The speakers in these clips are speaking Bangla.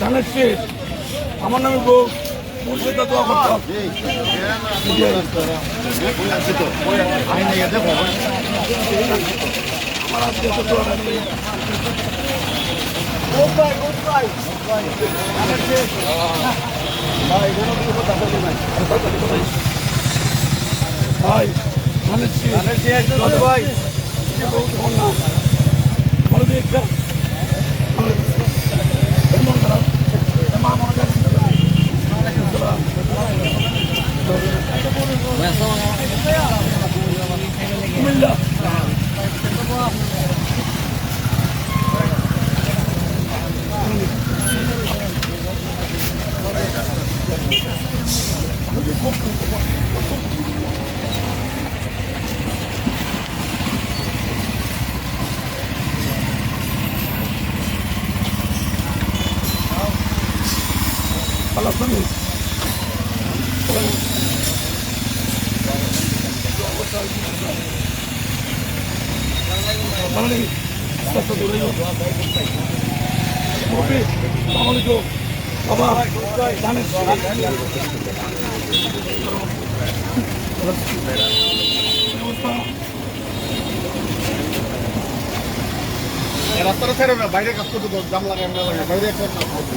ধানের শীষ। আমার নামে বউ মুর্শিদা দোয়া করতাম। আমার আজকে তো দোয়া নেই। ভাই ধানের শীষ। ভাই। বউ তোমার নাম ভালো দিয়ে মনোযোগ রাস্তাটা ছেড়ে বাইরে কাজ করতে লাগে বাইরে একটা কাজ করতে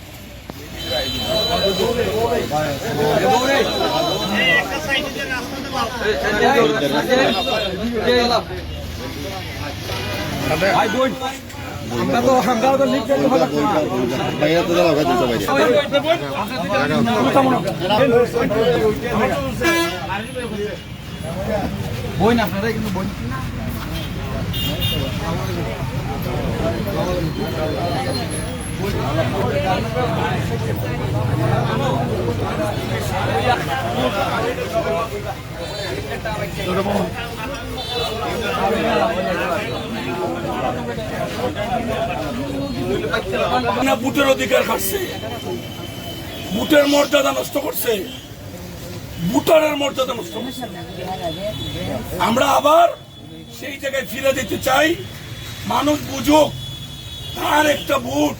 ছেড়ে। ধন্যবাদ গাড়ি একটা দিন। আসসালামু আলাইকুম। হ্যালো, সবাই বল না বুটের অধিকার খাটছে বুটের মর্যাদা নষ্ট করছে। বুটারের মর্যাদা নষ্ট করছে। আমরা আবার সেই জায়গায় ফিরে দিতে চাই। মানুষ বুঝুক, তার একটা ভোট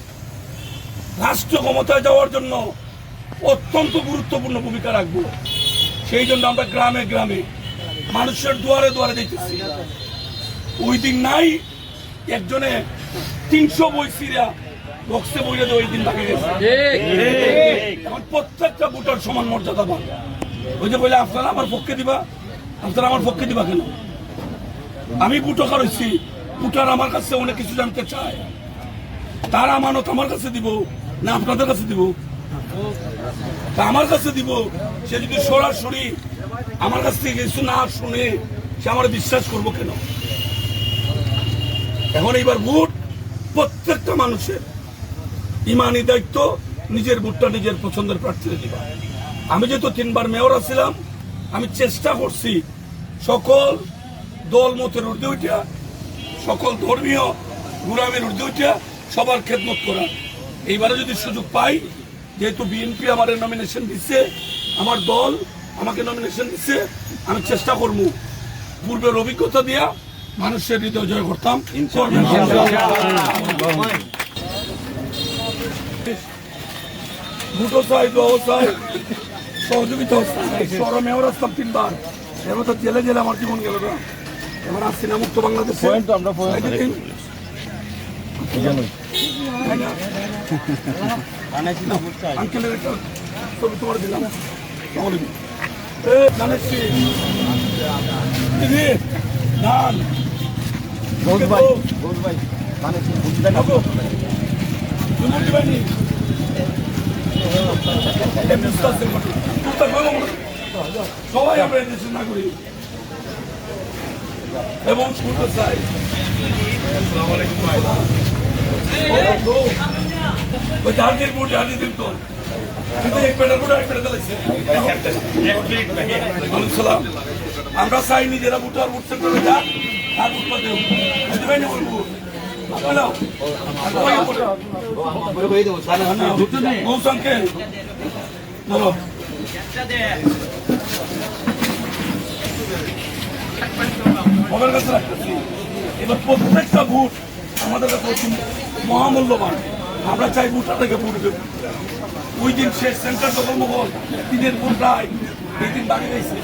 রাষ্ট্র ক্ষমতায় যাওয়ার জন্য অত্যন্ত গুরুত্বপূর্ণ ভূমিকা রাখব। সেই জন্য আমরা গ্রামে গ্রামে মানুষের দুয়ারে দুয়ারে যেতেছি ওই দিন নাই, একজনে তিনশো বই সিরিয়া বক্সে দিয়ে ওই দিন বাকি গেছে। এখন প্রত্যেকটা ভোটার সমান মর্যাদা পান ওই যে বলে আপনারা আমার পক্ষে দিবা? আপনারা আমার পক্ষে দিবা কেন? আমি বুটকার হয়েছি বুটার আমার কাছে অনেক কিছু জানতে চায়। তার আমানত আমার কাছে দিব। না, আপনাদের কাছে দিব। তা আমার কাছে দিব। সে যদি সরাসরি আমার কাছ থেকে কিছু না শুনে সে আমার বিশ্বাস করব কেন? এখন এইবার ভোট প্রত্যেকটা মানুষের ইমানি দায়িত্ব, নিজের ভোটটা নিজের পছন্দের প্রার্থীকে দিবা। আমি যেহেতু তিনবার মেয়র আছিলাম, আমি চেষ্টা করছি সকল দল মতের ঊর্ধ্বে উঠিয়া, সকল ধর্মীয় গুরামের ঊর্ধ্বে উঠিয়া সবার খেদমত করা এইবারে যদি সুযোগ পাই যেহেতু বিএনপি আমার নমিনেশন দিচ্ছে আমার দল আমাকে নমিনেশন দিচ্ছে আমি চেষ্টা করব। পূর্বের অভিজ্ঞতা দিয়া মানুষের হৃদয় জয় করতাম। দুটো চাই চাই চাই তিনবার। এবার তো জেলে জেলে আমার জীবন গেল এবার আসছি না মুক্ত বাংলাদেশে এই না? আঙ্কেলের একটা ছবি তোমার দিলাম। ধান। না। বুঝতে পারব না। সবাই আমরা দেশের নাগরিক। এবং শুনতে চাই। ওই বুট হারিয়ে দিন তো আমরা চাই নিজেরা কাছে রাখতেছি এবার প্রত্যেকটা ভোট আমাদের কাছে মহামূল্যবান আমরা চাই মোটা থেকে দেব ওই দিন শেষ সেন্টার দখল মহল দিনের ভোট রায় এই দিন বাড়ি গেছে